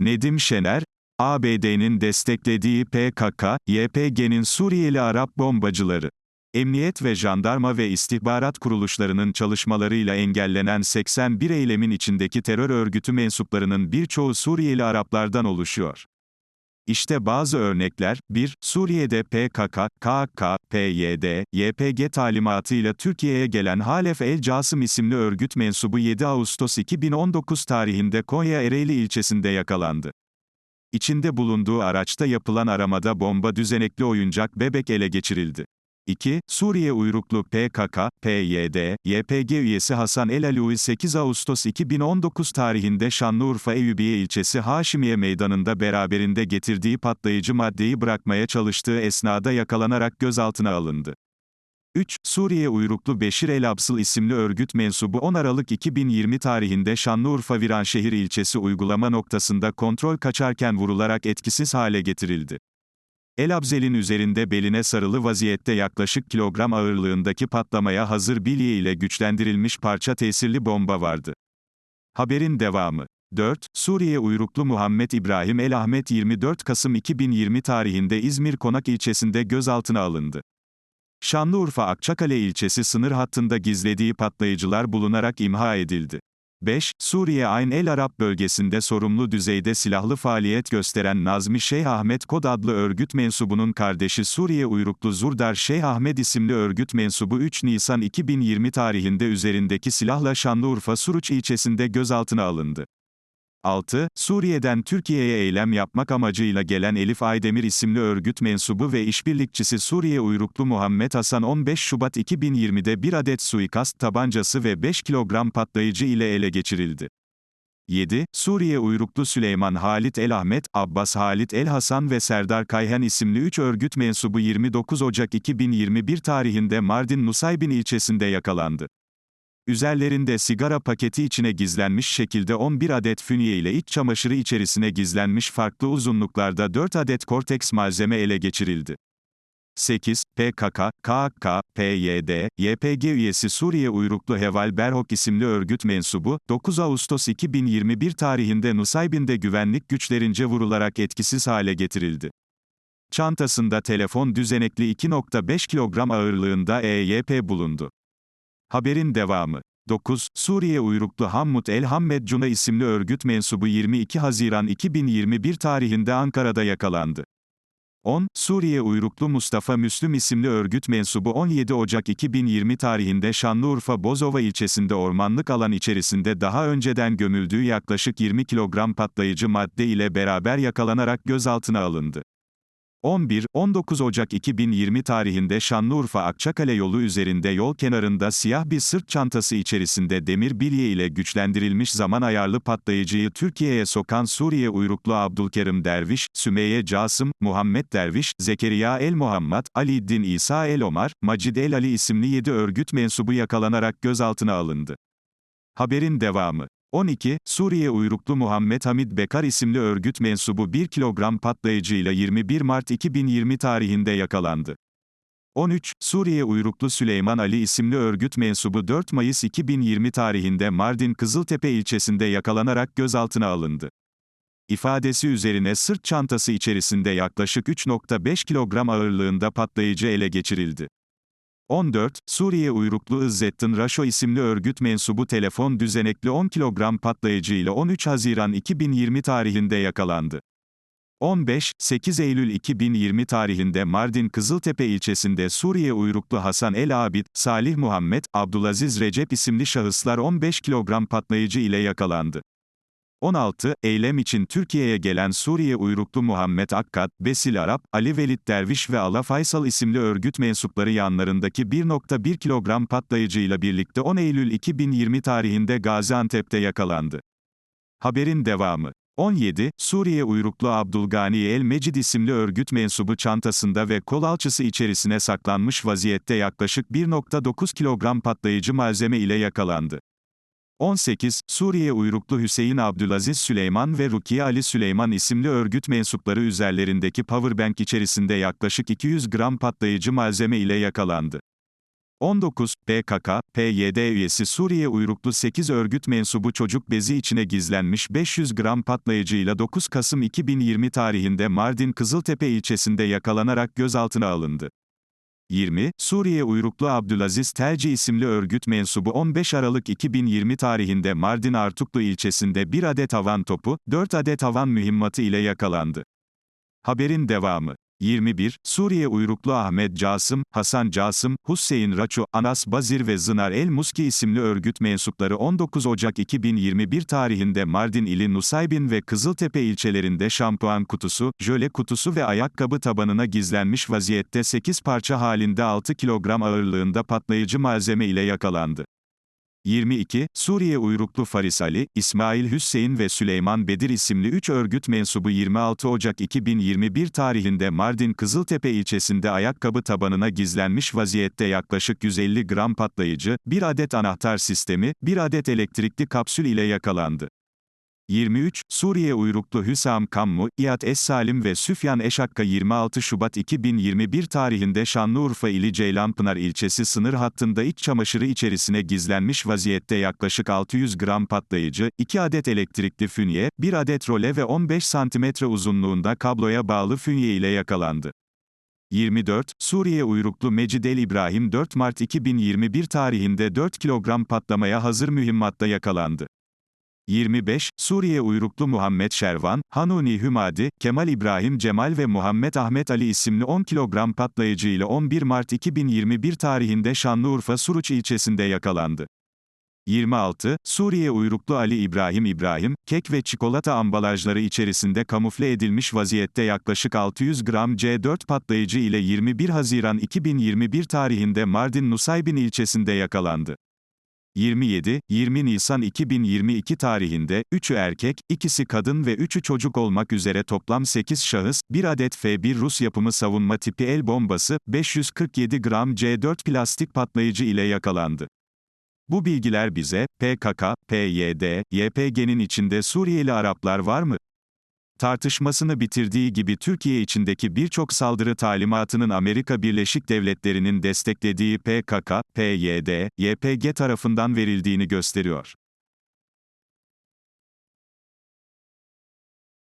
Nedim Şener, ABD'nin desteklediği PKK, YPG'nin Suriyeli Arap bombacıları. Emniyet ve jandarma ve istihbarat kuruluşlarının çalışmalarıyla engellenen 81 eylemin içindeki terör örgütü mensuplarının birçoğu Suriyeli Araplardan oluşuyor. İşte bazı örnekler, 1. Suriye'de PKK, KK, PYD, YPG talimatıyla Türkiye'ye gelen Halef El Casım isimli örgüt mensubu 7 Ağustos 2019 tarihinde Konya Ereğli ilçesinde yakalandı. İçinde bulunduğu araçta yapılan aramada bomba düzenekli oyuncak bebek ele geçirildi. 2. Suriye uyruklu PKK, PYD, YPG üyesi Hasan El Alui 8 Ağustos 2019 tarihinde Şanlıurfa Eyüpiye ilçesi Haşimiye meydanında beraberinde getirdiği patlayıcı maddeyi bırakmaya çalıştığı esnada yakalanarak gözaltına alındı. 3. Suriye uyruklu Beşir El Absıl isimli örgüt mensubu 10 Aralık 2020 tarihinde Şanlıurfa Viranşehir ilçesi uygulama noktasında kontrol kaçarken vurularak etkisiz hale getirildi. El Abzel'in üzerinde beline sarılı vaziyette yaklaşık kilogram ağırlığındaki patlamaya hazır bilye ile güçlendirilmiş parça tesirli bomba vardı. Haberin devamı. 4. Suriye uyruklu Muhammed İbrahim El Ahmet 24 Kasım 2020 tarihinde İzmir Konak ilçesinde gözaltına alındı. Şanlıurfa Akçakale ilçesi sınır hattında gizlediği patlayıcılar bulunarak imha edildi. 5. Suriye Ayn El Arap bölgesinde sorumlu düzeyde silahlı faaliyet gösteren Nazmi Şeyh Ahmet Kod adlı örgüt mensubunun kardeşi Suriye uyruklu Zurdar Şeyh Ahmet isimli örgüt mensubu 3 Nisan 2020 tarihinde üzerindeki silahla Şanlıurfa Suruç ilçesinde gözaltına alındı. 6. Suriye'den Türkiye'ye eylem yapmak amacıyla gelen Elif Aydemir isimli örgüt mensubu ve işbirlikçisi Suriye uyruklu Muhammed Hasan 15 Şubat 2020'de bir adet suikast tabancası ve 5 kilogram patlayıcı ile ele geçirildi. 7. Suriye uyruklu Süleyman Halit El Ahmet, Abbas Halit El Hasan ve Serdar Kayhan isimli 3 örgüt mensubu 29 Ocak 2021 tarihinde Mardin Nusaybin ilçesinde yakalandı. Üzerlerinde sigara paketi içine gizlenmiş şekilde 11 adet fünye ile iç çamaşırı içerisine gizlenmiş farklı uzunluklarda 4 adet korteks malzeme ele geçirildi. 8. PKK, KK, PYD, YPG üyesi Suriye uyruklu Heval Berhok isimli örgüt mensubu, 9 Ağustos 2021 tarihinde Nusaybin'de güvenlik güçlerince vurularak etkisiz hale getirildi. Çantasında telefon düzenekli 2.5 kilogram ağırlığında EYP bulundu. Haberin devamı. 9. Suriye uyruklu Hammud El Hammed Cuna isimli örgüt mensubu 22 Haziran 2021 tarihinde Ankara'da yakalandı. 10. Suriye uyruklu Mustafa Müslüm isimli örgüt mensubu 17 Ocak 2020 tarihinde Şanlıurfa Bozova ilçesinde ormanlık alan içerisinde daha önceden gömüldüğü yaklaşık 20 kilogram patlayıcı madde ile beraber yakalanarak gözaltına alındı. 11-19 Ocak 2020 tarihinde Şanlıurfa Akçakale yolu üzerinde yol kenarında siyah bir sırt çantası içerisinde demir bilye ile güçlendirilmiş zaman ayarlı patlayıcıyı Türkiye'ye sokan Suriye uyruklu Abdülkerim Derviş, Sümeyye Casım, Muhammed Derviş, Zekeriya El Muhammed, Ali Din İsa El Omar, Macid El Ali isimli 7 örgüt mensubu yakalanarak gözaltına alındı. Haberin devamı 12, Suriye uyruklu Muhammed Hamid Bekar isimli örgüt mensubu 1 kilogram patlayıcıyla 21 Mart 2020 tarihinde yakalandı. 13, Suriye uyruklu Süleyman Ali isimli örgüt mensubu 4 Mayıs 2020 tarihinde Mardin Kızıltepe ilçesinde yakalanarak gözaltına alındı. İfadesi üzerine sırt çantası içerisinde yaklaşık 3.5 kilogram ağırlığında patlayıcı ele geçirildi. 14, Suriye uyruklu İzzettin Raşo isimli örgüt mensubu telefon düzenekli 10 kilogram patlayıcı ile 13 Haziran 2020 tarihinde yakalandı. 15, 8 Eylül 2020 tarihinde Mardin Kızıltepe ilçesinde Suriye uyruklu Hasan El Abid, Salih Muhammed, Abdülaziz Recep isimli şahıslar 15 kilogram patlayıcı ile yakalandı. 16. Eylem için Türkiye'ye gelen Suriye uyruklu Muhammed Akkad, Besil Arap, Ali Velid Derviş ve Ala Faysal isimli örgüt mensupları yanlarındaki 1.1 kilogram patlayıcıyla birlikte 10 Eylül 2020 tarihinde Gaziantep'te yakalandı. Haberin devamı. 17. Suriye uyruklu Abdülgani El Mecid isimli örgüt mensubu çantasında ve kol alçısı içerisine saklanmış vaziyette yaklaşık 1.9 kilogram patlayıcı malzeme ile yakalandı. 18. Suriye uyruklu Hüseyin Abdülaziz Süleyman ve Rukiye Ali Süleyman isimli örgüt mensupları üzerlerindeki powerbank içerisinde yaklaşık 200 gram patlayıcı malzeme ile yakalandı. 19. PKK, PYD üyesi Suriye uyruklu 8 örgüt mensubu çocuk bezi içine gizlenmiş 500 gram patlayıcıyla 9 Kasım 2020 tarihinde Mardin Kızıltepe ilçesinde yakalanarak gözaltına alındı. 20. Suriye uyruklu Abdülaziz Telci isimli örgüt mensubu 15 Aralık 2020 tarihinde Mardin Artuklu ilçesinde 1 adet havan topu, 4 adet havan mühimmatı ile yakalandı. Haberin devamı. 21. Suriye uyruklu Ahmet Casım, Hasan Casım, Hüseyin Raçu, Anas Bazir ve Zınar El Muski isimli örgüt mensupları 19 Ocak 2021 tarihinde Mardin ili Nusaybin ve Kızıltepe ilçelerinde şampuan kutusu, jöle kutusu ve ayakkabı tabanına gizlenmiş vaziyette 8 parça halinde 6 kilogram ağırlığında patlayıcı malzeme ile yakalandı. 22. Suriye uyruklu Faris Ali, İsmail Hüseyin ve Süleyman Bedir isimli 3 örgüt mensubu 26 Ocak 2021 tarihinde Mardin Kızıltepe ilçesinde ayakkabı tabanına gizlenmiş vaziyette yaklaşık 150 gram patlayıcı, 1 adet anahtar sistemi, 1 adet elektrikli kapsül ile yakalandı. 23. Suriye uyruklu Hüsam Kammu, İyad Es-Salim ve Süfyan Eşakka 26 Şubat 2021 tarihinde Şanlıurfa ili Ceylanpınar ilçesi sınır hattında iç çamaşırı içerisine gizlenmiş vaziyette yaklaşık 600 gram patlayıcı, 2 adet elektrikli fünye, 1 adet role ve 15 santimetre uzunluğunda kabloya bağlı fünye ile yakalandı. 24. Suriye uyruklu Mecidel İbrahim 4 Mart 2021 tarihinde 4 kilogram patlamaya hazır mühimmatta yakalandı. 25. Suriye uyruklu Muhammed Şervan, Hanuni Hümadi, Kemal İbrahim Cemal ve Muhammed Ahmet Ali isimli 10 kilogram patlayıcı ile 11 Mart 2021 tarihinde Şanlıurfa Suruç ilçesinde yakalandı. 26. Suriye uyruklu Ali İbrahim İbrahim, kek ve çikolata ambalajları içerisinde kamufle edilmiş vaziyette yaklaşık 600 gram C4 patlayıcı ile 21 Haziran 2021 tarihinde Mardin Nusaybin ilçesinde yakalandı. 27, 20 Nisan 2022 tarihinde, 3'ü erkek, ikisi kadın ve 3'ü çocuk olmak üzere toplam 8 şahıs, 1 adet F1 Rus yapımı savunma tipi el bombası, 547 gram C4 plastik patlayıcı ile yakalandı. Bu bilgiler bize, PKK, PYD, YPG'nin içinde Suriyeli Araplar var mı? Tartışmasını bitirdiği gibi Türkiye içindeki birçok saldırı talimatının Amerika Birleşik Devletleri'nin desteklediği PKK, PYD, YPG tarafından verildiğini gösteriyor.